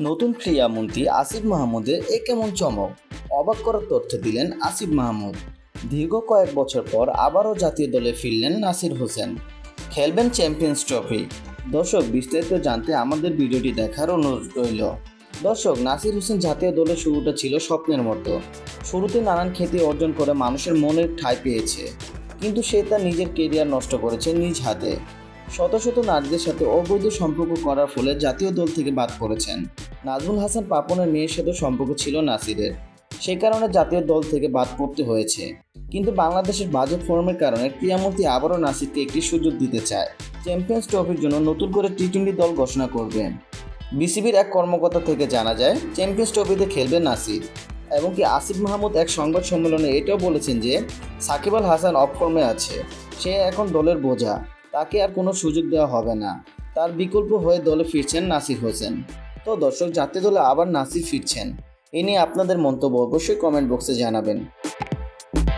নতুন ক্রীড়ামন্ত্রী আসিফ মাহমুদের এ কেমন চমক? অবাক করার তথ্য দিলেন আসিফ মাহমুদ। দীর্ঘ কয়েক বছর পর আবারও জাতীয় দলে ফিরলেন নাসির হোসেন। খেলবেন চ্যাম্পিয়ন্স ট্রফি। দর্শক, বিস্তারিত জানতে আমাদের ভিডিওটি দেখার অনুরোধ রইল। দর্শক, নাসির হোসেন জাতীয় দলের শুরুটা ছিল স্বপ্নের মতো। শুরুতে নানান খ্যাতি অর্জন করে মানুষের মনের ঠাঁই পেয়েছে। কিন্তু সে তার নিজের কেরিয়ার নষ্ট করেছে নিজ হাতে। শত শত নারীদের সাথে অবৈধ সম্পর্ক করার ফলে জাতীয় দল থেকে বাদ পড়েছেন। নাজমুল হাসান পাপনের মেয়ের সাথে সম্পর্ক ছিল নাসিরের। সেই কারণে জাতীয় দল থেকে বাদ পড়তে হয়েছে। কিন্তু বাংলাদেশের বাজেট ফর্মের কারণে ক্রীড়ামন্ত্রী আবারও নাসিরকে একটি সুযোগ দিতে চায়। চ্যাম্পিয়ন্স ট্রফির জন্য নতুন করে টি টোয়েন্টি দল ঘোষণা করবেন বিসিবির এক কর্মকর্তা থেকে জানা যায়, চ্যাম্পিয়ন্স ট্রফিতে খেলবে নাসির। এবং কি আসিফ মাহমুদ এক সংবাদ সম্মেলনে এটাও বলেছেন যে, সাকিব আল হাসান অফ ফর্মে আছে। সে এখন দলের বোঝা। তাকে আর কোনো সুযোগ দেওয়া হবে না। তার বিকল্প হয়ে দলে ফিরছেন নাসির হোসেন। তো দর্শক জাতীয় দলে আবার নাসির ফিরছেন। এ নিয়ে আপনাদের মন্তব্য অবশ্যই কমেন্ট বক্সে জানাবেন।